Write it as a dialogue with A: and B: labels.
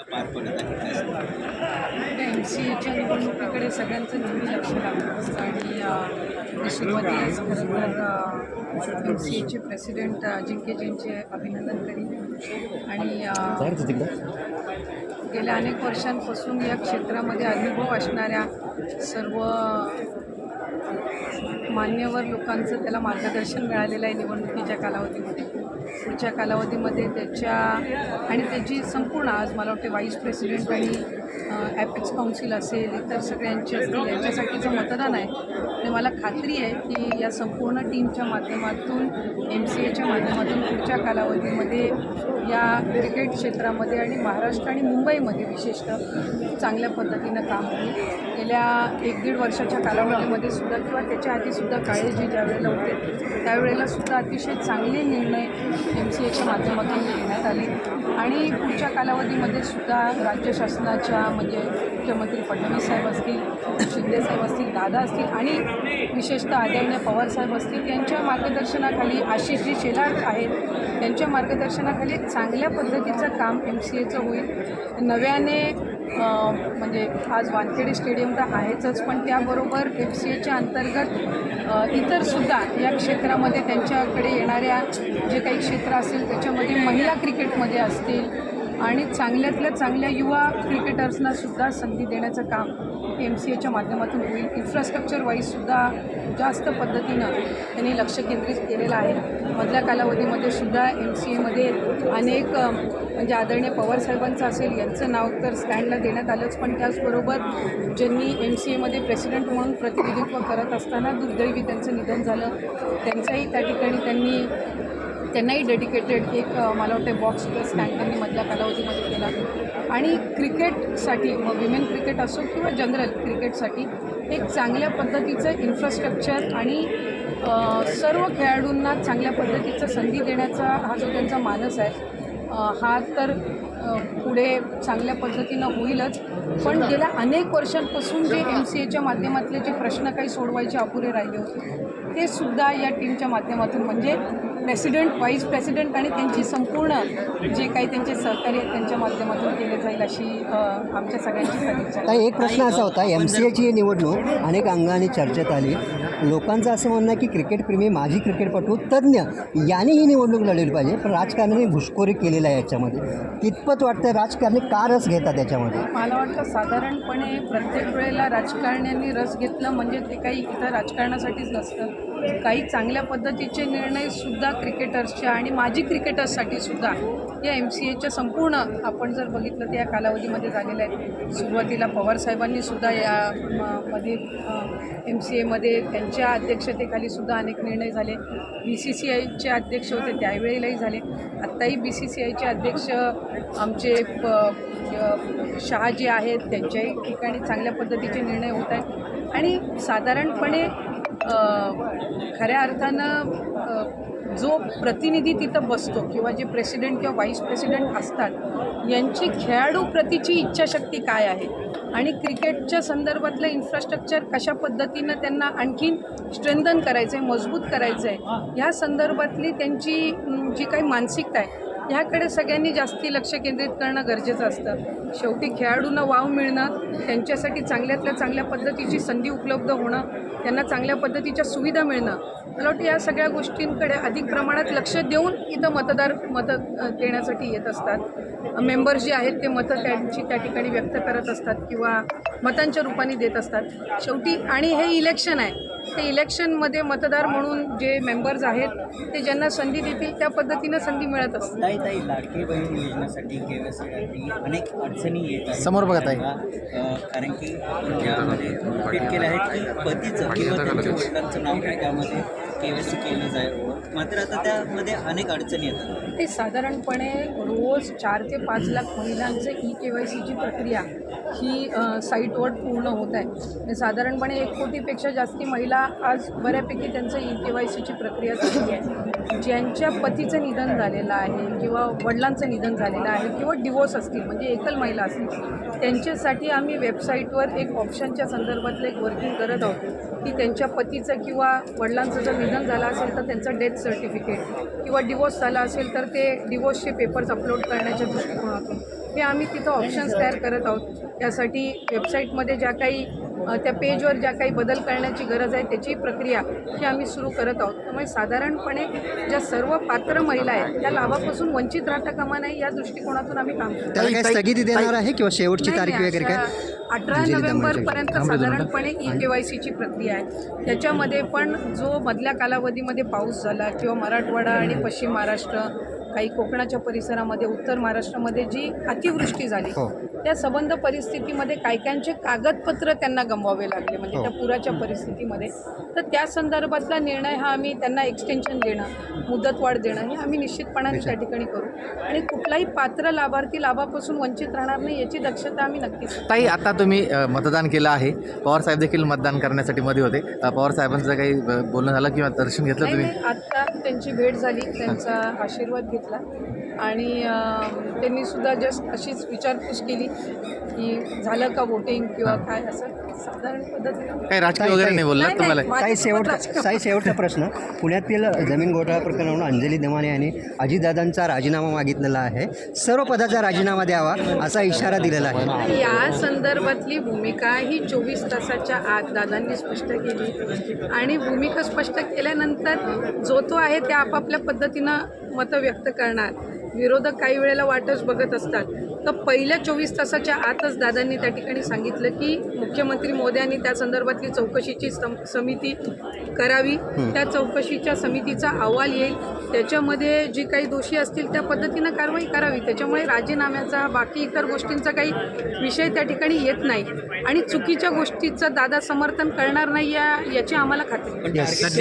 A: पार पडत आहे काय सांगाल?
B: एम सी एच्या निवडणुकीकडे सगळ्यांचं नेहमी लक्ष लागलं असतं आणि अ, मी सुरुवातीलाच खरं तर एम सी एचे प्रेसिडेंट अजिंक्यजींचे अभिनंदन करीन आणि गेल्या अनेक वर्षांपासून या क्षेत्रामध्ये अनुभव असणाऱ्या सर्व मान्यवर लोकांचं त्याला मार्गदर्शन मिळालेलं आहे निवडणुकीच्या कालावधीमध्ये. पुढच्या कालावधीमध्ये त्याच्या आणि त्याची संपूर्ण आज मला वाटते व्हाईस प्रेसिडेंट आणि ॲपेक्स काउन्सिल असेल इतर सगळ्यांचे असतील यांच्यासाठीचं मतदान आहे. आणि मला खात्री आहे की या संपूर्ण टीमच्या माध्यमातून एम सी एच्या माध्यमातून पुढच्या कालावधीमध्ये या क्रिकेट क्षेत्रामध्ये आणि महाराष्ट्र आणि मुंबईमध्ये विशेषतः चांगल्या पद्धतीनं काम होईल. गेल्या एक दीड वर्षाच्या कालावधीमध्ये सुद्धा किंवा त्याच्या आधीसुद्धा काळे जी ज्यावेळेला होते त्यावेळेला सुद्धा अतिशय चांगले निर्णय एम सी एच्या माध्यमातून घेण्यात आले. आणि पुढच्या कालावधीमध्ये सुद्धा राज्य शासनाच्या म्हणजे मुख्यमंत्री फडणवीस साहेब असतील शिंदेसाहेब असतील दादा असतील आणि विशेषतः आदरणीय पवारसाहेब असतील यांच्या मार्गदर्शनाखाली आशिषजी शेलार आहेत त्यांच्या मार्गदर्शनाखाली चांगल्या पद्धतीचं काम एम सी एचं होईल. नव्याने म्हणजे आज वानखेडे स्टेडियम तर आहेचच पण त्याबरोबर एफ सी एच्या अंतर्गत इतरसुद्धा या क्षेत्रामध्ये त्यांच्याकडे येणाऱ्या जे काही क्षेत्र असेल त्याच्यामध्ये महिला क्रिकेटमध्ये असतील आणि चांगल्यातल्या चांगल्या युवा क्रिकेटर्सना सुद्धा संधी देण्याचं काम एम सी एच्या माध्यमातून होईल. इन्फ्रास्ट्रक्चर वाईजसुद्धा जास्त पद्धतीनं त्यांनी लक्ष केंद्रित केलेलं आहे. मधल्या कालावधीमध्ये सुद्धा एम सी एमध्ये अनेक म्हणजे आदरणीय पवारसाहेबांचं असेल यांचं नाव तर स्टँडला देण्यात आलंच. पण त्याचबरोबर ज्यांनी एम सी एमध्ये प्रेसिडेंट म्हणून प्रतिनिधित्व करत असताना दुर्दैवी त्यांचं निधन झालं. त्यांचाही त्या ठिकाणी त्यांनी त्यांनाही डेडिकेटेड एक मला वाटतं बॉक्स प्लस स्टँड त्यांनी मधल्या कालावधीमध्ये केला. आणि क्रिकेटसाठी मग विमेन क्रिकेट असो किंवा जनरल क्रिकेटसाठी एक चांगल्या पद्धतीचं इन्फ्रास्ट्रक्चर आणि सर्व खेळाडूंना चांगल्या पद्धतीचं संधी देण्याचा हा जो त्यांचा मानस आहे हा तर पुढे चांगल्या पद्धतीनं होईलच. पण गेल्या अनेक वर्षांपासून जे एम सी एच्या माध्यमातले जे प्रश्न काही सोडवायचे अपुरे राहिले होते ते सुद्धा या टीमच्या माध्यमातून म्हणजे प्रेसिडेंट व्हाईस प्रेसिडेंट आणि त्यांची संपूर्ण जे काही त्यांचे सहकारी त्यांच्या माध्यमातून केले जाईल अशी आमच्या सगळ्यांची सदिच्छा
C: एक प्रश्न असा होता. एम सी एची निवडणूक अनेक अंगाने चर्चेत आली. लोकांचं असं म्हणणं आहे की क्रिकेटप्रेमी माजी क्रिकेटपटू तज्ज्ञ यांनी ही निवडणूक लढली पाहिजे पण राजकारणाने घुसखोरी केलेला आहे याच्यामध्ये. कितपत वाटतं राजकारणी का रस घेतात याच्यामध्ये?
B: मला वाटतं साधारणपणे प्रत्येक वेळेला राजकारण्यांनी रस घेतलं म्हणजे ते काही इथं राजकारणासाठीच नसतं. काही चांगल्या पद्धतीचे निर्णयसुद्धा क्रिकेटर्सच्या आणि माजी क्रिकेटर्ससाठी सुद्धा या एम सी एच्या संपूर्ण आपण जर बघितलं तर या कालावधीमध्ये झालेलं आहे सुरुवातीला पवारसाहेबांनी सुद्धा या मध्ये एम सी एमध्ये त्यांच्या अध्यक्षतेखाली सुद्धा अनेक निर्णय झाले. बी सी सी आयचे अध्यक्ष होते त्यावेळेलाही झाले. आत्ताही बी सी सी आयचे अध्यक्ष आमचे प- शहा जे आहेत त्यांच्याही ठिकाणी चांगल्या पद्धतीचे निर्णय होत आहेत. आणि साधारणपणे खऱ्या अर्थानं जो प्रतिनिधी तिथं बसतो किंवा जे प्रेसिडेंट किंवा व्हाईस प्रेसिडेंट असतात यांची खेळाडू प्रतीची इच्छाशक्ती काय आहे? आणि क्रिकेटच्या संदर्भातलं इन्फ्रास्ट्रक्चर कशा पद्धतीनं त्यांना आणखीन स्ट्रेंथन करायचं आहे मजबूत करायचं आहे ह्या संदर्भातली त्यांची जी काही मानसिकता आहे ह्याकडे सगळ्यांनी जास्ती लक्ष केंद्रित करणं गरजेचं असतं. शेवटी खेळाडूंना वाव मिळणं त्यांच्यासाठी चांगल्यातल्या चांगल्या पद्धतीची संधी उपलब्ध होणं त्यांना चांगल्या पद्धतीच्या सुविधा मिळणं. मला वाटतं या सगळ्या गोष्टींकडे अधिक प्रमाणात लक्ष देऊन इथं मतदार मतं देण्यासाठी येत असतात. मेंबर जे आहेत ते मतं त्यांची त्या ठिकाणी व्यक्त करत असतात किंवा मतांच्या रूपाने देत असतात. शेवटी आणि हे इलेक्शन आहे. ते इलेक्शनमध्ये मतदार म्हणून जे मेंबर्स आहेत ते ज्यांना संधी देतील त्या पद्धतीनं संधी मिळत असते
A: ताई ताई लाडकी बहीण योजनेसाठी केवायसी अनेक अडचणी येत आहेत.
D: समोर बघा ताई.
A: अ, कारण की केले पतीचं किंवा त्यांच्या वडिलांचं नाव त्यामध्ये केवायसी केलं जाईल मात्र आता त्यामध्ये अनेक अडचणी येतात.
B: ते साधारणपणे रोज चार ते पाच लाख महिलांचे ई के वाय सीची प्रक्रिया ही अ, साईटवर पूर्ण होत आहे. म्हणजे साधारणपणे एक कोटीपेक्षा जास्ती महिला आज बऱ्यापैकी त्यांचं ई के वाय सीची प्रक्रिया झाली आहे. ज्यांच्या पतीचं निधन झालेलं आहे किंवा वडिलांचं निधन झालेलं आहे किंवा डिवोर्स असतील म्हणजे एकल महिला असतील त्यांच्यासाठी आम्ही वेबसाईटवर एक ऑप्शनच्या संदर्भातलं एक वर्किंग करत आहोत की त्यांच्या पतीचं किंवा वडिलांचं जर निधन झालं असेल तर त्यांचं डेथ सर्टिफिकेट किंवा डिवोर्स झाला असेल तर ते डिवोर्सचे पेपर्स अपलोड करण्याच्या दृष्टिकोनातून. हे आम्ही तिथं ऑप्शन्स तयार करत आहोत. त्यासाठी वेबसाईटमध्ये ज्या काही त्या पेजवर ज्या काही बदल करण्याची गरज आहे त्याची प्रक्रिया ही आम्ही सुरू करत आहोत त्यामुळे साधारणपणे ज्या सर्व पात्र महिला आहेत त्या लाभापासून वंचित राहता कामा नाही या दृष्टिकोनातून आम्ही काम करतो
C: स्थगिती देणार आहे किंवा शेवटची तारीख वगैरे काय
B: अठरा नोव्हेंबरपर्यंत. साधारणपणे ई के वाय सीची प्रक्रिया आहे त्याच्यामध्ये पण जो मधल्या कालावधीमध्ये पाऊस झाला किंवा मराठवाडा आणि पश्चिम महाराष्ट्र काही कोकणाच्या परिसरामध्ये उत्तर महाराष्ट्रामध्ये जी अतिवृष्टी झाली
C: हो.
B: त्या संबंध परिस्थितीमध्ये कायकांचे कागदपत्र त्यांना गमवावे लागले म्हणजे
C: हो.
B: त्या पुराच्या परिस्थितीमध्ये. तर त्या संदर्भातला निर्णय हा आम्ही त्यांना एक्सटेन्शन देणं मुदतवाढ देणं हे आम्ही निश्चितपणाने त्या ठिकाणी करू. आणि कुठलाही पात्र लाभार्थी लाभापासून वंचित राहणार नाही याची दक्षता आम्ही नक्कीच.
D: ताई आता तुम्ही मतदान केलं आहे. पवार साहेब देखील मतदान करण्यासाठी मध्ये होते. अ, पवार साहेबांचं काही बोलणं झालं किंवा दर्शन घेतलं तुम्ही?
B: आत्ता त्यांची भेट झाली. त्यांचा आशीर्वाद घेतला. आणि त्यांनी सुद्धा जस्ट अशीच विचारपूस केली. की झालं का वोटिंग किंवा काय असं साधारण पद्धतीनं?
D: काही राजकीय वगैरे नाही बोलला
B: नाही,
D: तुम्हाला?
B: नाही,
C: काही शेवटचा काही शेवटचा प्रश्न. पुण्यातील जमीन घोटाळा प्रकरणावरून अंजली दमाने यांनी अजितदादांचा राजीनामा मागितलेला आहे. सर्व पदाचा राजीनामा द्यावा असा इशारा दिलेला आहे.
B: या संदर्भातली भूमिका ही चोवीस तासाच्या आत दादांनी स्पष्ट केली. आणि भूमिका स्पष्ट केल्यानंतर जो तो आहे ते आपापल्या पद्धतीनं मतं व्यक्त करणार. विरोधक काही वेळेला वाटच बघत असतात. तर पहिल्या चोवीस तासाच्या आतच दादांनी त्या ठिकाणी सांगितलं की मुख्यमंत्री मोदयांनी त्या संदर्भातली चौकशीची सम समिती करावी. त्या चौकशीच्या समितीचा अहवाल येईल. त्याच्यामध्ये जी काही दोषी असतील त्या पद्धतीनं कारवाई करावी. त्याच्यामुळे राजीनाम्याचा बाकी इतर गोष्टींचा काही विषय त्या ठिकाणी येत नाही. आणि चुकीच्या गोष्टीचं दादा समर्थन करणार नाही या याची आम्हाला खात्री.